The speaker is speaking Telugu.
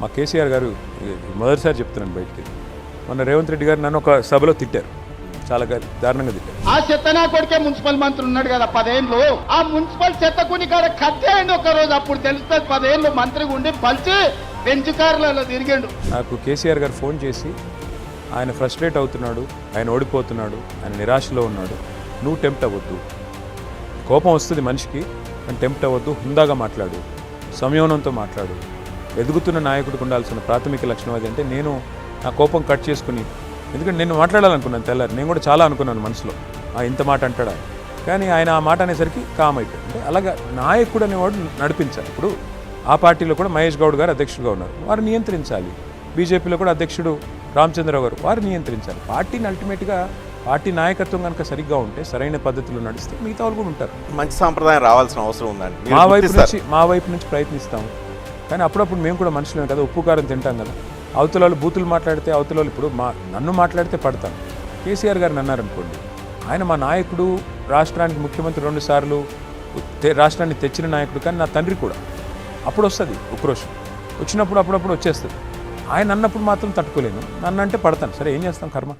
మా కేసీఆర్ గారు మొదటిసారి చెప్తున్నాను బయటికి. మొన్న రేవంత్ రెడ్డి గారు నన్ను ఒక సభలో తిట్టారు. చాలా దారుణంగా తిట్టారు. ఆ చెత్తనా కొడుకే మున్సిపల్ మంత్రి ఉన్నాడు కదా పదేళ్ళు ఆ మున్సిపల్ చెత్త కుని కాడ కట్టేయండి ఒక రోజు అప్పుడు తెలుస్తుంది పదేళ్ళు మంత్రిగా ఉండి పలిచి పెంచు కార్లలో తిరిగిండు. నాకు కేసీఆర్ గారు ఫోన్ చేసి ఆయన ఫ్రస్ట్రేట్ అవుతున్నాడు ఆయన ఓడిపోతున్నాడు ఆయన నిరాశలో ఉన్నాడు. నువ్వు టెంప్ట్ అవ్వద్దు. కోపం వస్తుంది మనిషికి కానీ టెంప్ట్ అవ్వద్దు హుందాగా మాట్లాడు. సంయమనంతో మాట్లాడు. ఎదుగుతున్న నాయకుడికి ఉండాల్సిన ప్రాథమిక లక్షణం అది అంటే నేను నా కోపం కట్ చేసుకుని ఎందుకంటే నేను మాట్లాడాలనుకున్నాను తెల్లారి నేను కూడా చాలా అనుకున్నాను మనసులో. ఆ ఇంత మాట అంటాడా? కానీ ఆయన ఆ మాట అనేసరికి కామ్ అయిపోయింది అంటే అలాగా నాయకుడు అనేవాడు నడిపించాలి. ఇప్పుడు ఆ పార్టీలో కూడా మహేష్ గౌడ్ గారు అధ్యక్షుడిగా ఉన్నారు. వారు నియంత్రించాలి. బీజేపీలో కూడా అధ్యక్షుడు రామచంద్రరావు గారు వారు నియంత్రించాలి. పార్టీని అల్టిమేట్గా పార్టీ నాయకత్వం కనుక సరిగ్గా ఉంటే సరైన పద్ధతిలో నడిస్తే మిగతా వాళ్ళు కూడా ఉంటారు. మంచి సాంప్రదాయం రావాల్సిన అవసరం ఉందండి. మా వైపు. నుంచి మా వైపు నుంచి ప్రయత్నిస్తాం కానీ అప్పుడప్పుడు మేము కూడా మనుషులమే కదా ఉప్పు కారం తింటాం కదా. అవతల వాళ్ళు బూతులు మాట్లాడితే అవతల వాళ్ళు ఇప్పుడు మా నన్ను మాట్లాడితే పడతాను కేసీఆర్ గారిని అన్నారనుకోండి ఆయన మా నాయకుడు రాష్ట్రానికి ముఖ్యమంత్రి రెండు సార్లు రాష్ట్రాన్ని తెచ్చిన నాయకుడు కానీ నా తండ్రి కూడా. అప్పుడు వస్తుంది ఉక్రోషం. వచ్చినప్పుడు అప్పుడప్పుడు వచ్చేస్తుంది. ఆయన అన్నప్పుడు మాత్రం తట్టుకోలేను. నన్ను అంటే పడతాను. సరే ఏం చేస్తాం కర్మ?